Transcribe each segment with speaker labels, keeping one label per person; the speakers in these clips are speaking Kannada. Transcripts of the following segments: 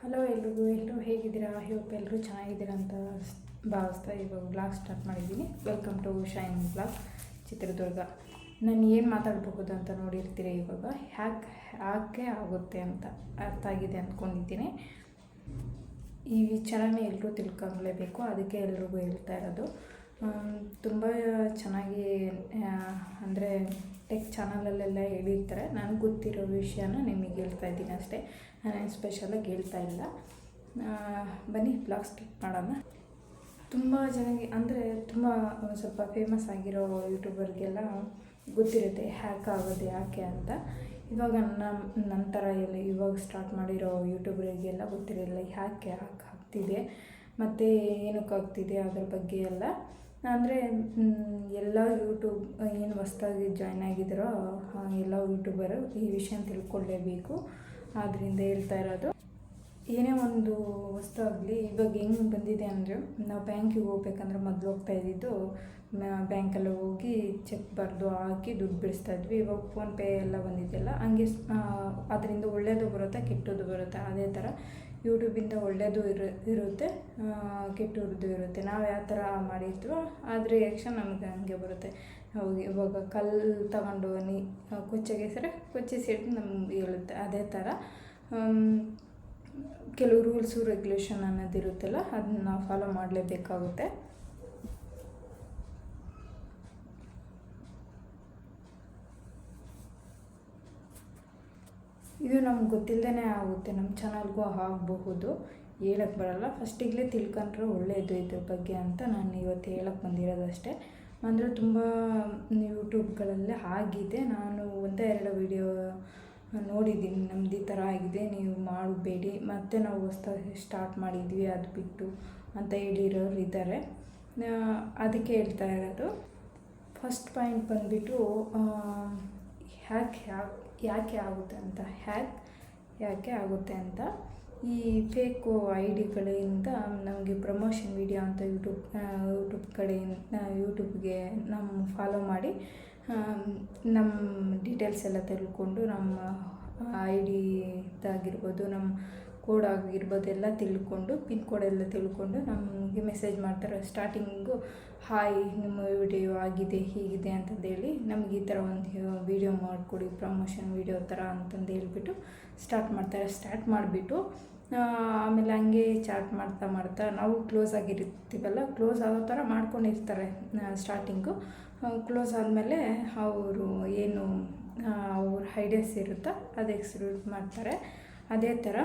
Speaker 1: ಹಲೋ ಎಲ್ರಿಗೂ ಎಲ್ಲರೂ ಹೇಗಿದ್ದೀರಾ? ಹೋಪ್ ಎಲ್ಲರೂ ಚೆನ್ನಾಗಿದ್ದೀರಾ ಅಂತ ಭಾವಿಸ್ತಾ ಇವಾಗ ಬ್ಲಾಗ್ ಸ್ಟಾರ್ಟ್ ಮಾಡಿದ್ದೀನಿ. Welcome to shine blog Chitradurga. ನಾನು ಏನು ಮಾತಾಡಬಹುದು ಅಂತ ನೋಡಿರ್ತೀರಿ ಇವಾಗ? ಹ್ಯಾಕ್ ಯಾಕೆ ಆಗುತ್ತೆ ಅಂತ ಅರ್ಥ ಆಗಿದೆ ಅಂದ್ಕೊಂಡಿದ್ದೀನಿ. ಈ ವಿಚಾರನೇ ಎಲ್ಲರೂ ತಿಳ್ಕೊಳ್ಲೇಬೇಕು. ಅದಕ್ಕೆ ಎಲ್ರಿಗೂ ಹೇಳ್ತಾ ಇರೋದು. ತುಂಬ ಚೆನ್ನಾಗಿ ಅಂದರೆ ಟೆಕ್ ಚಾನಲಲ್ಲೆಲ್ಲ ಹೇಳಿರ್ತಾರೆ. ನನಗೆ ಗೊತ್ತಿರೋ ವಿಷಯನ ನಿಮಗೆ ಹೇಳ್ತಾ ಇದ್ದೀನಿ ಅಷ್ಟೇ. ನಾನೇನು ಸ್ಪೆಷಲಾಗಿ ಹೇಳ್ತಾ ಇಲ್ಲ. ಬನ್ನಿ ಬ್ಲಾಗ್ ಸ್ಟಾರ್ಟ್ ಮಾಡೋಣ. ತುಂಬ ಜನಕ್ಕೆ ಅಂದರೆ ತುಂಬ ಸ್ವಲ್ಪ ಫೇಮಸ್ ಆಗಿರೋ ಯೂಟ್ಯೂಬರ್ಗೆಲ್ಲ ಗೊತ್ತಿರುತ್ತೆ ಹ್ಯಾಕ್ ಆಗೋದು ಯಾಕೆ ಅಂತ. ಇವಾಗ ನಮ್ಮ ನಂತರ ಎಲ್ಲ ಇವಾಗ ಸ್ಟಾರ್ಟ್ ಮಾಡಿರೋ ಯೂಟ್ಯೂಬರಿಗೆಲ್ಲ ಗೊತ್ತಿರಲಿಲ್ಲ ಹ್ಯಾಕ್ ಯಾಕೆ ಆಗ್ತಿದೆ. ಮತ್ತು ಏನಕ್ಕೆ ಆಗ್ತಿದೆ ಅದ್ರ ಬಗ್ಗೆ ಎಲ್ಲ. ಅಂದರೆ ಎಲ್ಲ ಯೂಟ್ಯೂಬ್ ಏನು ಹೊಸ್ದಾಗಿ ಜಾಯ್ನ್ ಆಗಿದ್ದಾರೋ ಎಲ್ಲ ಯೂಟ್ಯೂಬರು ಈ ವಿಷಯ ತಿಳ್ಕೊಳ್ಳೇಬೇಕು ಆದ್ದರಿಂದ ಹೇಳ್ತಾ ಇರೋದು, ಏನೇ ಒಂದು ವಸ್ತು ಆಗಲಿ ಇವಾಗ ಹೆಂಗೆ ಬಂದಿದೆ ಅಂದರೆ, ನಾವು ಬ್ಯಾಂಕಿಗೆ ಹೋಗ್ಬೇಕಂದ್ರೆ ಮೊದಲು ಹೋಗ್ತಾ ಇದ್ದಿದ್ದು ಬ್ಯಾಂಕಲ್ಲಿ ಹೋಗಿ ಚೆಕ್ ಬರೆದು ಹಾಕಿ ದುಡ್ಡು ಬಿಡಿಸ್ತಾ ಇದ್ವಿ. ಇವಾಗ ಫೋನ್ಪೇ ಎಲ್ಲ ಬಂದಿದೆಯಲ್ಲ ಹಂಗೆ ಅದರಿಂದ ಒಳ್ಳೆಯದು ಬರುತ್ತೆ ಕೆಟ್ಟದ್ದು ಬರುತ್ತೆ. ಅದೇ ಥರ ಯೂಟ್ಯೂಬಿಂದ ಒಳ್ಳೆಯದು ಇರು ಇರುತ್ತೆ ಆ, ಕೆಟ್ಟದ್ದು ಇರುತ್ತೆ. ನಾವು ಯಾವ ಥರ ಮಾಡಿದ್ವೋ ಅದ್ರ ರಿಯಾಕ್ಷನ್ ನಮಗೆ ಹಂಗೆ ಬರುತ್ತೆ. ನಾವು ಇವಾಗ ಕಲ್ಲು ತಗೊಂಡು ನೀ ಕೊಚ್ಚೆಗೆ ಸರಿ ಕೊಚ್ಚಿಸಿಟ್ಟು ನಮ್ಗೆ ಹೇಳುತ್ತೆ. ಅದೇ ಥರ ಕೆಲವು ರೂಲ್ಸು ರೆಗ್ಯುಲೇಷನ್ ಅನ್ನೋದಿರುತ್ತಲ್ಲ ಅದನ್ನ ನಾವು ಫಾಲೋ ಮಾಡಲೇಬೇಕಾಗುತ್ತೆ. ಇದು ನಮ್ಗೆ ಗೊತ್ತಿಲ್ಲದೇ ಆಗುತ್ತೆ ನಮ್ಮ ಚಾನಲ್ಗೂ ಆಗಬಹುದು. ಹೇಳಕ್ಕೆ ಬರಲ್ಲ. ಫಸ್ಟಿಗಲೇ ತಿಳ್ಕೊಂಡ್ರೆ ಒಳ್ಳೆಯದು ಇದ್ರ ಬಗ್ಗೆ ಅಂತ ನಾನು ಇವತ್ತು ಹೇಳಕ್ಕೆ ಬಂದಿರೋದಷ್ಟೇ. ಅಂದರೆ ತುಂಬ ಯೂಟ್ಯೂಬ್ಗಳಲ್ಲೇ ಆಗಿದೆ. ನಾನು ಒಂದೇ ಎರಡು ವಿಡಿಯೋ ನೋಡಿದ್ದೀನಿ. ನಮ್ದು ಈ ಥರ ಆಗಿದೆ, ನೀವು ಮಾಡಬೇಡಿ. ಮತ್ತೆ ನಾವು ಹೊಸ್ದಾಗಿ ಸ್ಟಾರ್ಟ್ ಮಾಡಿದ್ವಿ, ಅದು ಬಿಟ್ಟು ಅಂತ ಹೇಳಿರೋರು ಇದ್ದಾರೆ. ಅದಕ್ಕೆ ಹೇಳ್ತಾ ಇರೋದು. ಫಸ್ಟ್ ಪಾಯಿಂಟ್ ಬಂದುಬಿಟ್ಟು ಹ್ಯಾಕ್ ಹ್ಯಾಕ್ ಯಾಕೆ ಆಗುತ್ತೆ ಅಂತ ಹ್ಯಾಕ್, ಯಾಕೆ ಆಗುತ್ತೆ ಅಂತ ಈ ಫೇಕು ಐ ಡಿಗಳಿಂದ ನಮಗೆ ಪ್ರಮೋಷನ್ ವಿಡಿಯೋ ಅಂತ ಯೂಟ್ಯೂಬ್ ಯೂಟ್ಯೂಬ್ ಕಡೆಯಿಂದ ಯೂಟ್ಯೂಬ್ಗೆ ನಮ್ಮ ಫಾಲೋ ಮಾಡಿ ನಮ್ಮ ಡೀಟೇಲ್ಸ್ ಎಲ್ಲ ತೆಗೆದುಕೊಂಡು ನಮ್ಮ ಐ ಡಿದಾಗಿರ್ಬೋದು ನಮ್ಮ ಕೋಡ್ ಆಗಿರ್ಬೋದು ಎಲ್ಲ ತಿಳ್ಕೊಂಡು ಪಿನ್ ಕೋಡ್ ಎಲ್ಲ ತಿಳ್ಕೊಂಡು ನಮಗೆ ಮೆಸೇಜ್ ಮಾಡ್ತಾರೆ ಸ್ಟಾರ್ಟಿಂಗು ಹಾಯ್ ನಿಮ್ಮ ವಿಡಿಯೋ ಆಗಿದೆ, ಹೀಗಿದೆ ಅಂತಂದೇಳಿ ನಮಗೆ ಈ ಥರ ಒಂದು ವಿಡಿಯೋ ಮಾಡಿಕೊಡಿ ಪ್ರಮೋಷನ್ ವಿಡಿಯೋ ಥರ ಅಂತಂದು ಹೇಳ್ಬಿಟ್ಟು ಸ್ಟಾರ್ಟ್ ಮಾಡ್ತಾರೆ. ಸ್ಟಾರ್ಟ್ ಮಾಡಿಬಿಟ್ಟು ಆಮೇಲೆ ಹಂಗೆ ಚಾಟ್ ಮಾಡ್ತಾ ಮಾಡ್ತಾ ನಾವು ಕ್ಲೋಸ್ ಆಗಿರ್ತೀವಲ್ಲ ಕ್ಲೋಸ್ ಆಗೋ ಥರ ಮಾಡ್ಕೊಂಡಿರ್ತಾರೆ ಸ್ಟಾರ್ಟಿಂಗು ಕ್ಲೋಸ್ ಆದಮೇಲೆ ಅವರು ಏನು ಅವ್ರ ಐಡಿಯಾಸ್ ಇರುತ್ತೋ ಅದು ಎಕ್ಸಿಕ್ಯೂಟ್ ಮಾಡ್ತಾರೆ. ಅದೇ ಥರ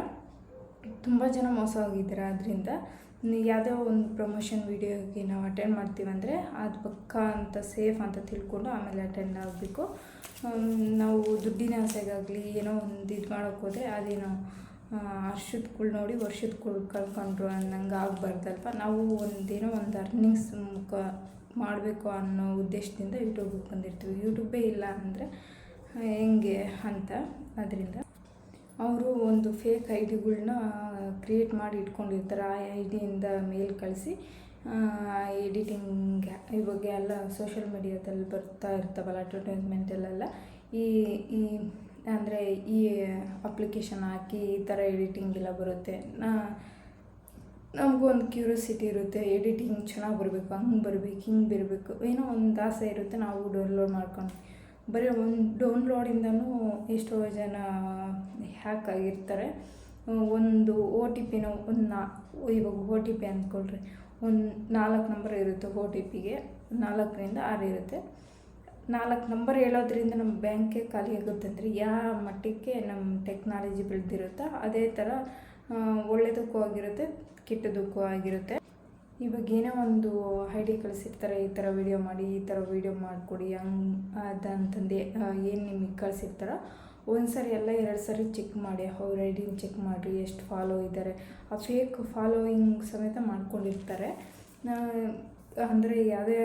Speaker 1: ತುಂಬ ಜನ ಮೋಸ ಹೋಗಿದ್ದಾರೆ. ಅದರಿಂದ ಯಾವುದೋ ಒಂದು ಪ್ರಮೋಷನ್ ವೀಡಿಯೋಗೆ ನಾವು ಅಟೆಂಡ್ ಮಾಡ್ತೀವಂದರೆ ಅದು ಪಕ್ಕ ಅಂತ ಸೇಫ್ ಅಂತ ತಿಳ್ಕೊಂಡು ಆಮೇಲೆ ಅಟೆಂಡ್ ಆಗಬೇಕು. ನಾವು ದುಡ್ಡಿನ ಆಸೆಗಾಗಲಿ ಏನೋ ಒಂದು ಇದು ಮಾಡೋಕ್ಕೆ ಹೋದರೆ ಅದೇನೋ ಅರ್ಷದ್ಗಳು ನೋಡಿ ವರ್ಷದ ಕುಳ್ ಕಳ್ಕೊಂಡ್ರು ಅನ್ನಂಗೆ ಆಗಬಾರ್ದಲ್ವ? ನಾವು ಒಂದೇನೋ ಒಂದು ಅರ್ನಿಂಗ್ಸ್ ಮುಖ ಮಾಡಬೇಕು ಅನ್ನೋ ಉದ್ದೇಶದಿಂದ ಯೂಟ್ಯೂಬಿಗೆ ಬಂದಿರ್ತೀವಿ. ಯೂಟ್ಯೂಬೇ ಇಲ್ಲ ಅಂದರೆ ಹೆಂಗೆ ಅಂತ ಅದರಿಂದ ಅವರು ಒಂದು ಫೇಕ್ ಐ ಡಿಗಳ್ನ ಕ್ರಿಯೇಟ್ ಮಾಡಿ ಇಟ್ಕೊಂಡಿರ್ತಾರೆ. ಆ ಐ ಡಿಯಿಂದ ಮೇಲ್ ಕಳಿಸಿ ಎಡಿಟಿಂಗ್ ಈ ಬಗ್ಗೆ ಎಲ್ಲ ಸೋಷಿಯಲ್ ಮೀಡಿಯಾದಲ್ಲಿ ಬರ್ತಾ ಇರ್ತಾವಲ್ಲ ಅಡ್ವರ್ಟೈಸ್ಮೆಂಟಲ್ಲೆಲ್ಲ ಈ ಈ, ಅಂದರೆ ಈ ಅಪ್ಲಿಕೇಶನ್ ಹಾಕಿ ಈ ಥರ ಎಡಿಟಿಂಗ್ ಎಲ್ಲ ಬರುತ್ತೆ. ನಮಗೂ ಒಂದು ಕ್ಯೂರಿಯಾಸಿಟಿ ಇರುತ್ತೆ ಎಡಿಟಿಂಗ್ ಚೆನ್ನಾಗಿ ಬರಬೇಕು, ಹಂಗೆ ಬರಬೇಕು, ಹಿಂಗೆ ಬರಬೇಕು ಏನೋ ಒಂದು ಆಸೆ ಇರುತ್ತೆ, ನಾವು ಡೌನ್ಲೋಡ್ ಮಾಡ್ಕೊಂಡು. ಬರೀ ಒಂದು ಡೌನ್ಲೋಡಿಂದನೂ ಎಷ್ಟೋ ಜನ ಹ್ಯಾಕ್ ಆಗಿರ್ತಾರೆ. ಒಂದು ಓ ಟಿ ಪಿನ ಒಂದು ನಾ, ಇವಾಗ ಓ ಟಿ ಪಿ ಅಂದ್ಕೊಳ್ರಿ. ಒಂದು ನಾಲ್ಕು ನಂಬರ್ ಇರುತ್ತೆ ಓ ಟಿ ಪಿಗೆ ನಾಲ್ಕರಿಂದ ಆರು ಇರುತ್ತೆ. ನಾಲ್ಕು ನಂಬರ್ ಹೇಳೋದ್ರಿಂದ ನಮ್ಮ ಬ್ಯಾಂಕೇ ಖಾಲಿ ಆಗುತ್ತೆ ಅಂದರೆ ಯಾವ ಮಟ್ಟಕ್ಕೆ ನಮ್ಮ ಟೆಕ್ನಾಲಜಿ ಬೆಳೆದಿರುತ್ತೋ ಅದೇ ಥರ ಒಳ್ಳೆಯದಕ್ಕೂ ಆಗಿರುತ್ತೆ ಕೆಟ್ಟದಕ್ಕೂ ಆಗಿರುತ್ತೆ ಇವಾಗ ಏನೋ ಒಂದು ಐ ಡಿ ಕಳಿಸಿರ್ತಾರೆ, ಈ ಥರ ವೀಡಿಯೋ ಮಾಡಿ, ಈ ಥರ ವೀಡಿಯೋ ಮಾಡಿಕೊಡಿ, ಹಂಗೆ ಅದಂತಂದು ಏನು ನಿಮಗೆ ಕಳಿಸಿರ್ತಾರೋ ಒಂದು ಸರಿ ಎಲ್ಲ ಎರಡು ಸರಿ ಚೆಕ್ ಮಾಡಿ ಅವ್ರ ಐಡಿನ ಚೆಕ್ ಮಾಡಿರಿ, ಎಷ್ಟು ಫಾಲೋ ಇದ್ದಾರೆ ಆ ಫೇಕ್ ಫಾಲೋಯಿಂಗ್ ಸಮೇತ ಮಾಡ್ಕೊಂಡಿರ್ತಾರೆ. ಅಂದರೆ ಯಾವುದೇ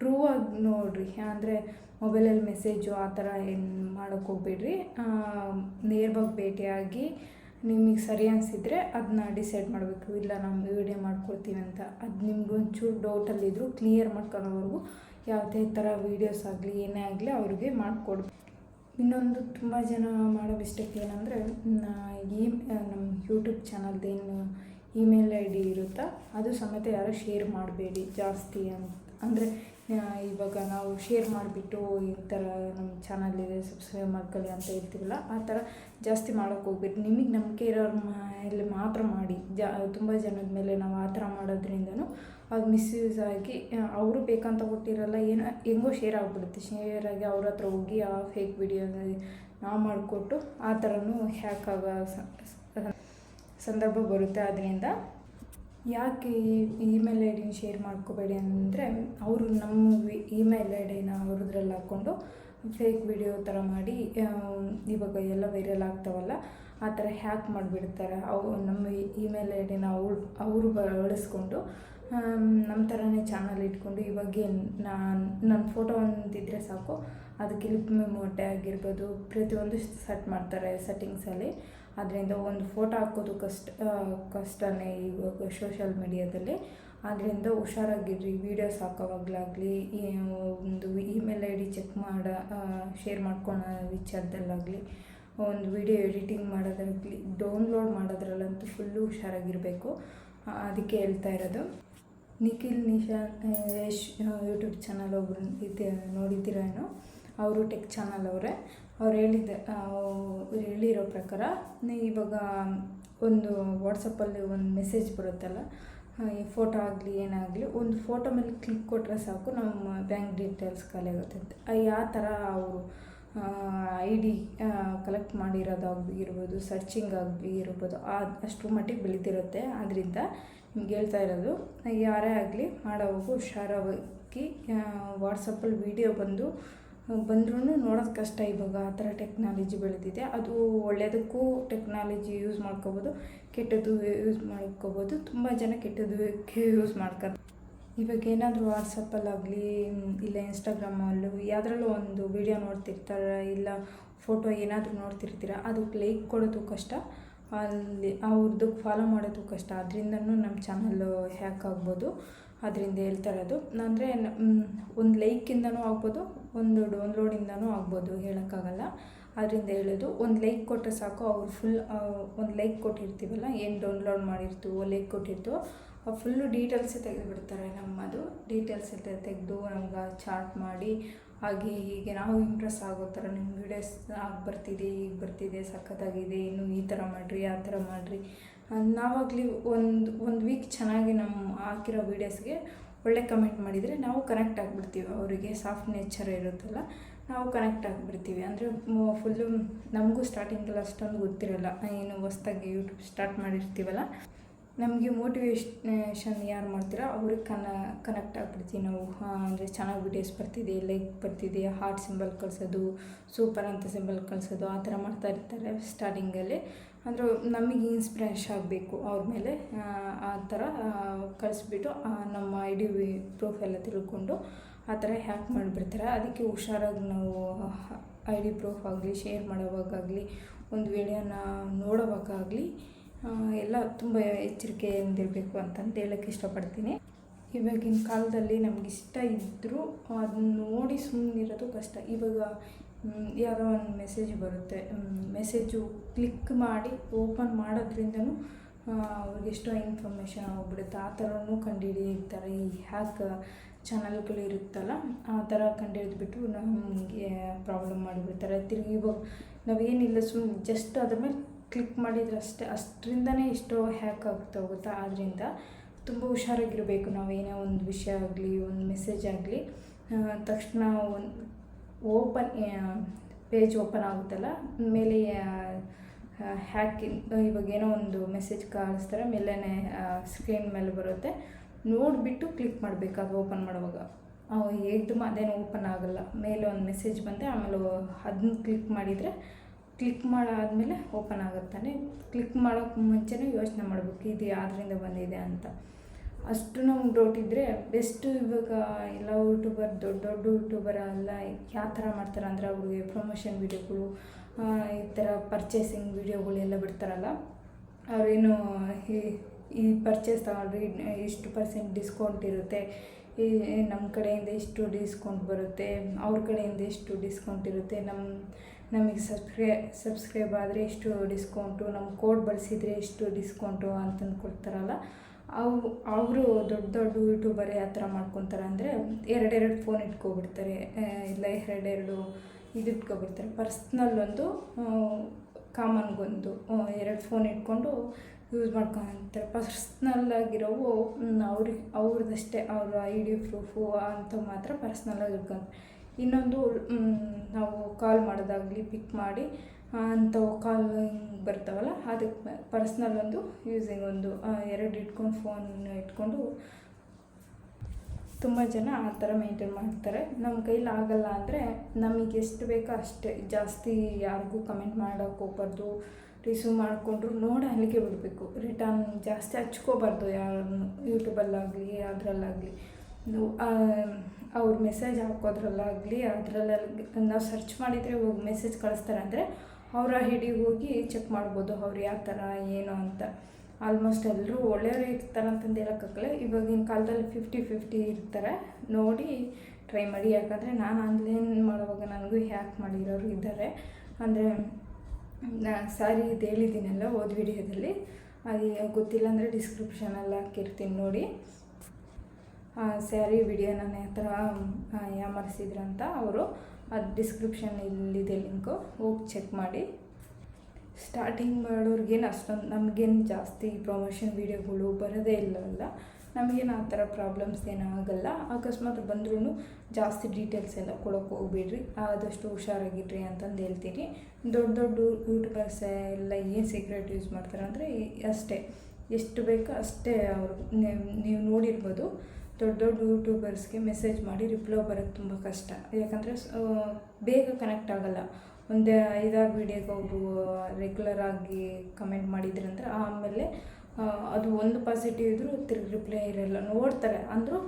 Speaker 1: ಟ್ರೂ ಆಗಿ ನೋಡಿರಿ, ಅಂದರೆ ಮೊಬೈಲಲ್ಲಿ ಮೆಸೇಜು ಆ ಥರ ಏನು ಮಾಡೋಕ್ಕೆ ಹೋಗ್ಬೇಡ್ರಿ ನೇರವಾಗಿ ಭೇಟಿಯಾಗಿ ನಿಮಗೆ ಸರಿ ಅನಿಸಿದರೆ ಅದನ್ನ ಡಿಸೈಡ್ ಮಾಡಬೇಕು. ಇಲ್ಲ ನಾನು ವಿಡಿಯೋ ಮಾಡ್ಕೊಳ್ತೀನಿ ಅಂತ. ಅದು ನಿಮ್ಗೆ ಒಂಚೂರು ಡೌಟಲ್ಲಿದ್ದರೂ ಕ್ಲಿಯರ್ ಮಾಡ್ಕೊಳ್ಳೋವರೆಗೂ ಯಾವುದೇ ಥರ ವೀಡಿಯೋಸ್ ಆಗಲಿ, ಏನೇ ಆಗಲಿ ಅವ್ರಿಗೆ ಮಾಡಿಕೊಡ್ ಇನ್ನೊಂದು ತುಂಬ ಜನ ಮಾಡೋ ಮಿಸ್ಟೇಕ್ ಏನಂದರೆ ಈ ನಮ್ಮ ಯೂಟ್ಯೂಬ್ ಚಾನಲ್ದೇನು ಇಮೇಲ್ ಐ ಡಿ ಇರುತ್ತಾ, ಅದು ಸಮೇತ ಯಾರೂ ಶೇರ್ ಮಾಡಬೇಡಿ ಜಾಸ್ತಿ ಅಂತ. ಅಂದರೆ ಇವಾಗ ನಾವು ಶೇರ್ ಮಾಡಿಬಿಟ್ಟು ಈ ಥರ ನಮ್ಮ ಚಾನಲ್ ಇದೆ ಸಬ್ಸ್ಕ್ರೈಬ್ ಮಾಡ್ಕೊಳ್ಳಿ ಅಂತ ಹೇಳ್ತೀವಲ್ಲ, ಆ ಥರ ಜಾಸ್ತಿ ಮಾಡೋಕ್ಕೆ ಹೋಗ್ಬೇಡಿ. ನಿಮಗೆ ನಂಬಿಕೆ ಇರೋರ ಮೇಲೆ ಮಾತ್ರ ಮಾಡಿ. ಜಾ, ತುಂಬ ಜನದ ಮೇಲೆ ನಾವು ಆ ಥರ ಮಾಡೋದ್ರಿಂದನೂ ಅದು ಮಿಸ್ಯೂಸ್ ಆಗಿ ಅವರು ಬೇಕಂತ ಕೊಟ್ಟಿರಲ್ಲ, ಏನೋ, ಹೆಂಗೋ ಶೇರ್ ಆಗಿಬಿಡುತ್ತೆ. ಶೇರ್ ಆಗಿ ಅವ್ರ ಹತ್ರ ಹೋಗಿ ಆ ಫೇಕ್ ವಿಡಿಯೋನ ನಾವು ಮಾಡಿಕೊಟ್ಟು ಆ ಥರನೂ ಹ್ಯಾಕ್ ಆಗೋ ಸಂದರ್ಭ ಬರುತ್ತೆ. ಅದರಿಂದ ಯಾಕೆ ಇಮೇಲ್ ಐ ಡಿನ ಶೇರ್ ಮಾಡ್ಕೋಬೇಡಿ ಅಂದರೆ ಅವರು ನಮ್ಮ ಇಮೇಲ್ ಐ ಡಿನ ಅವ್ರದ್ರಲ್ಲಿ ಹಾಕ್ಕೊಂಡು ಫೇಕ್ ವಿಡಿಯೋ ಥರ ಮಾಡಿ ಇವಾಗ ಎಲ್ಲ ವೈರಲ್ ಆಗ್ತಾವಲ್ಲ, ಆ ಥರ ಹ್ಯಾಕ್ ಮಾಡಿಬಿಡ್ತಾರೆ. ಅವು ನಮ್ಮ ಇಮೇಲ್ ಐ ಡಿನ ಅವ್ರು, ಅವರು ಬಳಸ್ಕೊಂಡು ನಮ್ಮ ಥರನೇ ಚಾನಲ್ ಇಟ್ಕೊಂಡು ಇವಾಗ ನಾನು, ನನ್ನ ಫೋಟೋ ಒಂದಿದ್ರೆ ಸಾಕು. ಅದಕ್ಕೆ ಲಿಪ್ ಮೆಮೊಟೆ ಆಗಿರ್ಬೋದು, ಪ್ರತಿಯೊಂದು ಸೆಟ್ ಮಾಡ್ತಾರೆ ಸೆಟ್ಟಿಂಗ್ಸಲ್ಲಿ ಅದರಿಂದ ಒಂದು ಫೋಟೋ ಹಾಕೋದು ಕಷ್ಟ ಕಷ್ಟನೇ ಇವಾಗ ಸೋಷಲ್ ಮೀಡಿಯಾದಲ್ಲಿ ಆದ್ದರಿಂದ ಹುಷಾರಾಗಿರ್ರಿ ವೀಡಿಯೋಸ್ ಹಾಕೋವಾಗಲಾಗಲಿ ಒಂದು ಇಮೇಲ್ ಐ ಡಿ ಚೆಕ್ ಮಾಡ ಶೇರ್ ಮಾಡ್ಕೊಳೋ ವಿಚಾರದಲ್ಲಾಗಲಿ, ಒಂದು ವಿಡಿಯೋ ಎಡಿಟಿಂಗ್ ಮಾಡೋದಾಗಲಿ ಡೌನ್ಲೋಡ್ ಮಾಡೋದ್ರಲ್ಲಂತೂ ಫುಲ್ಲು ಹುಷಾರಾಗಿರಬೇಕು. ಅದಕ್ಕೆ ಹೇಳ್ತಾ ಇರೋದು. ನಿಖಿಲ್ ನಿಶಾ, ಯಶ್ ಯೂಟ್ಯೂಬ್ ಚಾನಲ್ ಒಬ್ಬರು ಇದೆ ನೋಡಿದ್ದೀರೇನೋ ಅವರು ಟೆಕ್ ಚಾನಲ್ ಅವರೇ. ಅವ್ರು ಹೇಳಿದ ಅವ್ರು ಹೇಳಿರೋ ಪ್ರಕಾರ ಇವಾಗ ಒಂದು ವಾಟ್ಸಪ್ಪಲ್ಲಿ ಒಂದು ಮೆಸೇಜ್ ಬರುತ್ತಲ್ಲ ಈ ಫೋಟೋ ಆಗಲಿ, ಏನಾಗಲಿ, ಒಂದು ಫೋಟೋ ಮೇಲೆ ಕ್ಲಿಕ್ ಕೊಟ್ಟರೆ ಸಾಕು, ನಮ್ಮ ಬ್ಯಾಂಕ್ ಡೀಟೇಲ್ಸ್ ಖಾಲಿ ಆಗುತ್ತೆ ಅಂತ. ಯಾವ ಥರ ಅವರು ಐ ಡಿ ಕಲೆಕ್ಟ್ ಮಾಡಿರೋದಾಗಿರ್ಬೋದು ಸರ್ಚಿಂಗ್ ಆಗಿ ಇರ್ಬೋದು, ಆ, ಅಷ್ಟು ಮಟ್ಟಿಗೆ ಬೆಳೀತಿರುತ್ತೆ. ಆದ್ದರಿಂದ ನಿಮ್ಗೆ ಹೇಳ್ತಾ ಇರೋದು, ಯಾರೇ ಆಗಲಿ ಮಾಡೋವಾಗ ಹುಷಾರಾಗಿ ವಾಟ್ಸಪ್ಪಲ್ಲಿ ವೀಡಿಯೋ ಬಂದು ಬಂದ್ರೂ ನೋಡೋದು ಕಷ್ಟ ಇವಾಗ ಆ ಥರ ಟೆಕ್ನಾಲಜಿ ಬೆಳೆದಿದೆ. ಅದು ಒಳ್ಳೆಯದಕ್ಕೂ ಟೆಕ್ನಾಲಜಿ ಯೂಸ್ ಮಾಡ್ಕೋಬೋದು, ಕೆಟ್ಟದ್ದು ಯೂಸ್ ಮಾಡ್ಕೋಬೋದು, ತುಂಬ ಜನ ಕೆಟ್ಟದ್ದು ಯೂಸ್ ಮಾಡ್ತಾರೆ ಇವಾಗ ಏನಾದರೂ ವಾಟ್ಸಪ್ಪಲ್ಲಾಗಲಿ ಇಲ್ಲ ಇನ್ಸ್ಟಾಗ್ರಾಮಲ್ಲೂ ಯಾವುದ್ರಲ್ಲೂ ಒಂದು ವಿಡಿಯೋ ನೋಡ್ತಿರ್ತಾರೆ, ಇಲ್ಲ ಫೋಟೋ ಏನಾದರೂ ನೋಡ್ತಿರ್ತೀರ ಅದಕ್ಕೆ ಲೈಕ್ ಕೊಡೋದು ಕಷ್ಟ. ಅಲ್ಲಿ ಅವ್ರದ್ದು ಫಾಲೋ ಮಾಡೋದು ಕಷ್ಟ. ಅದರಿಂದನೂ ನಮ್ಮ ಚಾನಲ್ಲು ಹ್ಯಾಕ್ ಆಗ್ಬೋದು. ಅದರಿಂದ ಹೇಳ್ತಾ ಇರೋದು. ಅಂದರೆ ಒಂದು ಲೈಕಿಂದನೂ ಆಗ್ಬೋದು ಒಂದು ಡೌನ್ಲೋಡಿಂದನೂ ಆಗ್ಬೋದು, ಹೇಳೋಕ್ಕಾಗಲ್ಲ. ಅದರಿಂದ ಹೇಳೋದು, ಒಂದು ಲೈಕ್ ಕೊಟ್ಟರೆ ಸಾಕು, ಅವ್ರು ಫುಲ್ ಒಂದು ಲೈಕ್ ಕೊಟ್ಟಿರ್ತೀವಲ್ಲ, ಏನು ಡೌನ್ಲೋಡ್ ಮಾಡಿರ್ತೀವೋ ಲೈಕ್ ಕೊಟ್ಟಿರ್ತೀವೋ ಫುಲ್ಲು ಡೀಟೇಲ್ಸೇ ತೆಗೆದುಬಿಡ್ತಾರೆ ನಮ್ಮದು. ಡೀಟೇಲ್ಸ್ ಎಲ್ಲ ತೆಗೆದು ನಮ್ಗೆ ಚಾರ್ಟ್ ಮಾಡಿ, ಹಾಗೆ ಹೀಗೆ ನಾವು ಇಂಪ್ರೆಸ್ ಆಗೋ ಥರ ನಿಮ್ಮ ವೀಡಿಯೋಸ್ ಆಗಿ ಬರ್ತಿದೆ ಈಗ ಬರ್ತಿದೆ, ಸಖತ್ತಾಗಿದೆ, ಇನ್ನು ಈ ಥರ ಮಾಡಿರಿ, ಆ ಥರ ಮಾಡಿರಿ. ನಾವಾಗಲಿ ಒಂದು ಒಂದು ವೀಕ್ ಚೆನ್ನಾಗಿ ನಮ್ಮ ಹಾಕಿರೋ ವೀಡಿಯೋಸ್ಗೆ ಒಳ್ಳೆ ಕಮೆಂಟ್ ಮಾಡಿದರೆ ನಾವು ಕನೆಕ್ಟ್ ಆಗಿಬಿಡ್ತೀವಿ. ಅವರಿಗೆ ಸಾಫ್ಟ್ ನೇಚರ್ ಇರುತ್ತಲ್ಲ, ನಾವು ಕನೆಕ್ಟ್ ಆಗಿಬಿಡ್ತೀವಿ. ಅಂದರೆ ಫುಲ್ಲು ನಮಗೂ ಸ್ಟಾರ್ಟಿಂಗಲ್ಲಿ ಅಷ್ಟೊಂದು ಗೊತ್ತಿರಲ್ಲ. ಏನು ಹೊಸ್ದಾಗಿ ಯೂಟ್ಯೂಬ್ ಸ್ಟಾರ್ಟ್ ಮಾಡಿರ್ತೀವಲ್ಲ, ನಮಗೆ ಮೋಟಿವೇಶನ್ ಯಾರು ಮಾಡ್ತೀರೋ ಅವ್ರಿಗೆ ಕನ ಕನೆಕ್ಟ್ ಆಗಿಬಿಡ್ತೀವಿ ನಾವು. ಅಂದರೆ ಚೆನ್ನಾಗಿ ವಿಡಿಯೋಸ್ ಬರ್ತಿದೆ ಲೈಕ್ ಬರ್ತಿದೆ ಹಾರ್ಟ್ ಸಿಂಬಲ್ ಕಳಿಸೋದು ಸೂಪರ್ ಅಂತ ಸಿಂಬಲ್ ಕಳಿಸೋದು, ಆ ಥರ ಮಾಡ್ತಾ ಇರ್ತಾರೆ ಸ್ಟಾರ್ಟಿಂಗಲ್ಲಿ ಅಂದರೆ ನಮಗೆ ಇನ್ಸ್ಪಿರೇಷನ್ ಆಗಬೇಕು ಅವ್ರ ಮೇಲೆ, ಆ ಥರ ಕಳಿಸ್ಬಿಟ್ಟು ನಮ್ಮ ಐ ಡಿ ಪ್ರೂಫ್ ಎಲ್ಲ ತಿಳ್ಕೊಂಡು ಆ ಥರ ಹ್ಯಾಕ್ ಮಾಡಿಬಿಡ್ತಾರೆ. ಅದಕ್ಕೆ ಹುಷಾರಾಗಿ ನಾವು ಐ ಡಿ ಪ್ರೂಫ್ ಆಗಲಿ ಶೇರ್ ಮಾಡೋವಾಗಾಗಲಿ, ಒಂದು ವಿಡಿಯೋನ ನೋಡೋವಾಗಾಗಲಿ ಎಲ್ಲ ತುಂಬ ಎಚ್ಚರಿಕೆಯಿಂದಿರಬೇಕು ಅಂತಂದು ಹೇಳೋಕ್ಕೆ ಇಷ್ಟಪಡ್ತೀನಿ. ಇವಾಗಿನ ಕಾಲದಲ್ಲಿ ನಮಗಿಷ್ಟ ಇದ್ದರೂ ಅದನ್ನ ನೋಡಿ ಸುಮ್ಮನಿರೋದು ಕಷ್ಟ. ಇವಾಗ ಯಾವುದೋ ಒಂದು ಮೆಸೇಜ್ ಬರುತ್ತೆ. ಮೆಸೇಜು ಕ್ಲಿಕ್ ಮಾಡಿ ಓಪನ್ ಮಾಡೋದ್ರಿಂದನೂ ಅವ್ರಿಗೆಷ್ಟೋ ಇನ್ಫಾರ್ಮೇಷನ್ ಹೋಗ್ಬಿಡುತ್ತೆ. ಆ ಥರನೂ ಕಂಡುಹಿಡಿಯುತ್ತಾರೆ ಈ ಹ್ಯಾಕ್ ಚಾನಲ್ಗಳು ಇರುತ್ತಲ್ಲ, ಆ ಥರ ಕಂಡುಹಿಡಿದ್ಬಿಟ್ಟು ನಮಗೆ ಪ್ರಾಬ್ಲಮ್ ಮಾಡಿಬಿಡ್ತಾರೆ. ತಿರುಗಿ ಇವಾಗ ನಾವೇನಿಲ್ಲ ಸುಮ್ ಜಸ್ಟ್ ಅದ್ರ ಮೇಲೆ ಕ್ಲಿಕ್ ಮಾಡಿದ್ರೆ ಅಷ್ಟೇ, ಅಷ್ಟರಿಂದನೇ ಎಷ್ಟೋ ಹ್ಯಾಕ್ ಆಗ್ತಾ ಹೋಗುತ್ತೆ. ಆದ್ದರಿಂದ ತುಂಬ ಹುಷಾರಾಗಿರಬೇಕು. ನಾವು ಏನೇ ಒಂದು ವಿಷಯ ಆಗಲಿ, ಒಂದು ಮೆಸೇಜ್ ಆಗಲಿ ತಕ್ಷಣ ಒಂದು ಓಪನ್ ಪೇಜ್ ಓಪನ್ ಆಗುತ್ತಲ್ಲ, ಮೇಲೆ ಹ್ಯಾಕಿಂಗ್ ಇವಾಗ ಏನೋ ಒಂದು ಮೆಸೇಜ್ ಕಳಿಸ್ತಾರೆ ಮೇಲೇ ಸ್ಕ್ರೀನ್ ಮೇಲೆ ಬರುತ್ತೆ. ನೋಡಿಬಿಟ್ಟು ಕ್ಲಿಕ್ ಮಾಡಬೇಕು ಅದು ಓಪನ್ ಮಾಡುವಾಗ. ಏಕ್ದಮ್ ಅದೇನು ಓಪನ್ ಆಗೋಲ್ಲ. ಮೇಲೆ ಒಂದು ಮೆಸೇಜ್ ಬಂದರೆ, ಆಮೇಲೆ ಅದನ್ನ ಕ್ಲಿಕ್ ಮಾಡಿದರೆ, ಕ್ಲಿಕ್ ಮಾಡಾದಮೇಲೆ ಓಪನ್ ಆಗುತ್ತಾನೆ. ಕ್ಲಿಕ್ ಮಾಡೋಕ್ಕೆ ಮುಂಚೆನೇ ಯೋಚನೆ ಮಾಡಬೇಕು, ಇದು ಯಾವುದರಿಂದ ಬಂದಿದೆ ಅಂತ. ಅಷ್ಟು ನಮ್ಗೆ ಡೌಟ್ ಇದ್ದರೆ ಬೆಸ್ಟು ಇವಾಗ ಎಲ್ಲ ಯೂಟ್ಯೂಬರ್, ದೊಡ್ಡ ದೊಡ್ಡ ಯೂಟ್ಯೂಬರ್ ಎಲ್ಲ ಯಾವ ಥರ ಮಾಡ್ತಾರೆ ಅಂದರೆ ಅವ್ರಿಗೆ ಪ್ರಮೋಷನ್ ವೀಡಿಯೋಗಳು ಈ ಥರ ಪರ್ಚೇಸಿಂಗ್ ವೀಡಿಯೋಗಳೆಲ್ಲ ಬಿಡ್ತಾರಲ್ಲ ಅವರೇನು ಈ ಪರ್ಚೇಸ್ ತಗೊಂಡ್ರೆ ಇಷ್ಟು ಪರ್ಸೆಂಟ್ ಡಿಸ್ಕೌಂಟ್ ಇರುತ್ತೆ, ಈ ನಮ್ಮ ಕಡೆಯಿಂದ ಇಷ್ಟು ಡಿಸ್ಕೌಂಟ್ ಬರುತ್ತೆ, ಅವ್ರ ಕಡೆಯಿಂದ ಇಷ್ಟು ಡಿಸ್ಕೌಂಟ್ ಇರುತ್ತೆ ನಮ್ಮ ನಮಗೆ ಸಬ್ಸ್ಕ್ರೈ ಸಬ್ಸ್ಕ್ರೈಬ್ ಆದರೆ ಎಷ್ಟು ಡಿಸ್ಕೌಂಟು ನಮ್ಮ ಕೋಡ್ ಬಳಸಿದರೆ ಎಷ್ಟು ಡಿಸ್ಕೌಂಟು ಅಂತಂದು ಕೊಡ್ತಾರಲ್ಲ ಅವು ಅವರು ದೊಡ್ಡ ದೊಡ್ಡ ಯೂಟ್ಯೂಬರ್ ಆ ಥರ ಮಾಡ್ಕೊತಾರೆ ಅಂದರೆ ಎರಡೆರಡು ಫೋನ್ ಇಟ್ಕೊಬಿಡ್ತಾರೆ ಇಲ್ಲ ಎರಡೆರಡು ಇದು ಇಟ್ಕೊಬಿಡ್ತಾರೆ. ಪರ್ಸ್ನಲ್ ಒಂದು ಕಾಮನ್ಗೊಂದು ಎರಡು ಫೋನ್ ಇಟ್ಕೊಂಡು ಯೂಸ್ ಮಾಡ್ಕೊಂತಾರೆ. ಪರ್ಸ್ನಲ್ ಆಗಿರೋವು ಮ್, ಅವ್ರಿಗೆ ಅವ್ರದ್ದಷ್ಟೇ ಅವರ ಐ ಡಿ ಪ್ರೂಫು ಅಂತ ಮಾತ್ರ ಪರ್ಸ್ನಲ್ಲಾಗಿ ಇಟ್ಕೊಂತಾರೆ ಇನ್ನೊಂದು ನಾವು ಕಾಲ್ ಮಾಡೋದಾಗಲಿ ಪಿಕ್ ಮಾಡಿ ಅಂಥವು ಕಾಲ್ ಬರ್ತಾವಲ್ಲ ಅದಕ್ಕೆ ಪರ್ಸ್ನಲ್ ಒಂದು ಯೂಸಿಂಗ್ ಒಂದು ಎರಡು ಇಟ್ಕೊಂಡು ಫೋನ್ ಇಟ್ಕೊಂಡು ತುಂಬ ಜನ ಆ ಥರ ಮೇಂಟೈನ್ ಮಾಡ್ತಾರೆ. ನಮ್ಮ ಕೈಲಿ ಆಗಲ್ಲ ಅಂದರೆ ನಮಗೆ ಎಷ್ಟು ಬೇಕೋ ಅಷ್ಟೇ ಜಾಸ್ತಿ ಯಾರಿಗೂ ಕಮೆಂಟ್ ಮಾಡೋಕೆ ಹೋಗ್ಬಾರ್ದು ರಿಸೀವ್ ಮಾಡಿಕೊಂಡ್ರು ನೋಡಿ ಅಲ್ಲಿಗೆ ಬಿಡಬೇಕು. ರಿಟರ್ನ್ ಜಾಸ್ತಿ ಹಚ್ಕೋಬಾರ್ದು ಯಾರನ್ನು ಯೂಟ್ಯೂಬಲ್ಲಾಗಲಿ ಅದರಲ್ಲಾಗಲಿ. ಅವ್ರ ಮೆಸೇಜ್ ಹಾಕೋದ್ರಲ್ಲಾಗಲಿ ಅದರಲ್ಲಾಗಲಿ ನಾವು ಸರ್ಚ್ ಮಾಡಿದರೆ ಹೋಗಿ ಮೆಸೇಜ್ ಕಳಿಸ್ತಾರೆ ಅಂದರೆ ಅವರ ಹಿಡಿ ಹೋಗಿ ಚೆಕ್ ಮಾಡ್ಬೋದು ಅವ್ರು ಯಾವ ಥರ ಏನು ಅಂತ. ಆಲ್ಮೋಸ್ಟ್ ಎಲ್ಲರೂ ಒಳ್ಳೆಯವರೇ ಇರ್ತಾರೆ ಅಂತಂದು ಹೇಳೋಕ್ಕಾಗಲ್ಲ. ಇವಾಗಿನ ಕಾಲದಲ್ಲಿ ಫಿಫ್ಟಿ ಫಿಫ್ಟಿ ಇರ್ತಾರೆ. ನೋಡಿ ಟ್ರೈ ಮಾಡಿ. ಯಾಕಂದರೆ ನಾನು ಆನ್ಲೈನ್ ಮಾಡುವಾಗ ನನಗೂ ಹ್ಯಾಕ್ ಮಾಡಿರೋರು ಇದ್ದಾರೆ. ಅಂದರೆ ಸಾರಿ ಇದು ಹೇಳಿದ್ದೀನಲ್ಲ ಓದ್ ವಿಡಿಯೋದಲ್ಲಿ. ಅದು ಗೊತ್ತಿಲ್ಲ ಅಂದರೆ ಡಿಸ್ಕ್ರಿಪ್ಷನಲ್ಲಿ ಹಾಕಿರ್ತೀನಿ ನೋಡಿ. ಸ್ಯಾರಿ ವಿಡಿಯೋ ನನ್ನ ಹತ್ರ ಯಾಮರ್ಸಿದ್ರಂತ ಅವರು. ಅದು ಡಿಸ್ಕ್ರಿಪ್ಷನ್ ಇಲ್ಲಿದೆ ಲಿಂಕು ಹೋಗಿ ಚೆಕ್ ಮಾಡಿ. ಸ್ಟಾರ್ಟಿಂಗ್ ಮಾಡೋರ್ಗೇನು ಅಷ್ಟೊಂದು, ನಮಗೇನು ಜಾಸ್ತಿ ಪ್ರಮೋಷನ್ ವೀಡಿಯೋಗಳು ಬರೋದೇ ಇಲ್ಲವಲ್ಲ, ನಮಗೇನು ಆ ಥರ ಪ್ರಾಬ್ಲಮ್ಸ್ ಏನೂ ಆಗಲ್ಲ. ಅಕಸ್ಮಾತ್ ಬಂದ್ರೂ ಜಾಸ್ತಿ ಡೀಟೇಲ್ಸ್ ಎಲ್ಲ ಕೊಡೋಕೆ ಹೋಗ್ಬೇಡ್ರಿ. ಆದಷ್ಟು ಹುಷಾರಾಗಿರ್ರಿ ಅಂತಂದು ಹೇಳ್ತೀನಿ. ದೊಡ್ಡ ದೊಡ್ಡ ಯೂಟ್ಯೂಬರ್ಸ್ ಎಲ್ಲ ಏನು ಸೀಕ್ರೆಟ್ ಯೂಸ್ ಮಾಡ್ತಾರೆ ಅಂದರೆ ಅಷ್ಟೇ. ಎಷ್ಟು ಬೇಕೋ ಅಷ್ಟೇ ಅವರು ನೀವು ನೋಡಿರ್ಬೋದು. ದೊಡ್ಡ ದೊಡ್ಡ ಯೂಟ್ಯೂಬರ್ಸ್ಗೆ ಮೆಸೇಜ್ ಮಾಡಿ ರಿಪ್ಲೈ ಬರೋದು ತುಂಬ ಕಷ್ಟ. ಯಾಕಂದರೆ ಬೇಗ ಕನೆಕ್ಟ್ ಆಗೋಲ್ಲ. ಒಂದು ಐದಾರು ವೀಡಿಯೋಗೆ ಅವರು ರೆಗ್ಯುಲರ್ ಆಗಿ ಕಮೆಂಟ್ ಮಾಡಿದ್ರಂದ್ರೆ ಆಮೇಲೆ ಅದು ಒಂದು ಪಾಸಿಟಿವ್ ಇದ್ದರೂ ತಿರ್ಗಿ ರಿಪ್ಲೈ ಇರೋಲ್ಲ. ನೋಡ್ತಾರೆ, ಅಂದರೂ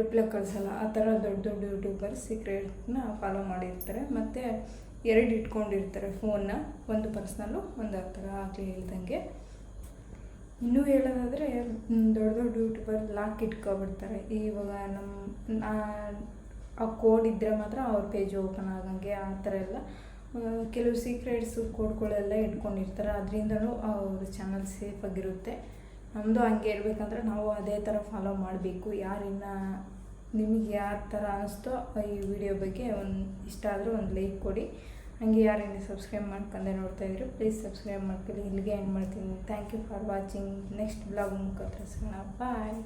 Speaker 1: ರಿಪ್ಲೈ ಕಳಿಸಲ್ಲ. ಆ ಥರ ದೊಡ್ಡ ದೊಡ್ಡ ಯೂಟ್ಯೂಬರ್ಸ್ ಸೀಕ್ರೆಟ್ನ ಫಾಲೋ ಮಾಡಿರ್ತಾರೆ. ಮತ್ತು ಎರಡು ಇಟ್ಕೊಂಡಿರ್ತಾರೆ ಫೋನ್ನ ಒಂದು ಪರ್ಸ್ನಲ್ಲು ಒಂದು ಆ ಥರ ಆಗಲಿ ಹೇಳ್ದಂಗೆ ಇನ್ನೂ ಹೇಳೋದಾದರೆ ದೊಡ್ಡ ದೊಡ್ಡ ಯೂಟ್ಯೂಬರ್ ಲಾಕ್ ಇಟ್ಕೊಬಿಡ್ತಾರೆ. ಇವಾಗ ನಮ್ಮ ಆ ಕೋಡ್ ಇದ್ದರೆ ಮಾತ್ರ ಅವ್ರ ಪೇಜ್ ಓಪನ್ ಆಗಂಗೆ ಆ ಥರ ಎಲ್ಲ ಕೆಲವು ಸೀಕ್ರೆಟ್ಸು, ಕೋಡ್ಗಳೆಲ್ಲ ಇಟ್ಕೊಂಡಿರ್ತಾರೆ. ಅದರಿಂದನೂ ಅವ್ರ ಚಾನಲ್ ಸೇಫಾಗಿರುತ್ತೆ ನಮ್ಮದು ಹಂಗೆ ಇರಬೇಕಂದ್ರೆ ನಾವು ಅದೇ ಥರ ಫಾಲೋ ಮಾಡಬೇಕು. ಯಾರಿನ್ನ ನಿಮಗೆ ಯಾವ ಥರ ಅನ್ನಿಸ್ತೋ ಈ ವಿಡಿಯೋ ಬಗ್ಗೆ ಒಂದು, ಇಷ್ಟ ಆದರೂ ಒಂದು ಲೈಕ್ ಕೊಡಿ. ಹಾಗೆ ಯಾರೇನು ಸಬ್ಸ್ಕ್ರೈಬ್ ಮಾಡ್ಕೊಂಡೆ ನೋಡ್ತಾ ಇದ್ರು ಪ್ಲೀಸ್ ಸಬ್ಸ್ಕ್ರೈಬ್ ಮಾಡ್ಕೊಳ್ಳಿ. ಇಲ್ಲಿಗೆ ಎಂಡ್ ಮಾಡ್ತೀನಿ. Thank you for watching next blog ಮುಖಾಂತರ ಸಿಗೋಣ. ಬಾಯ್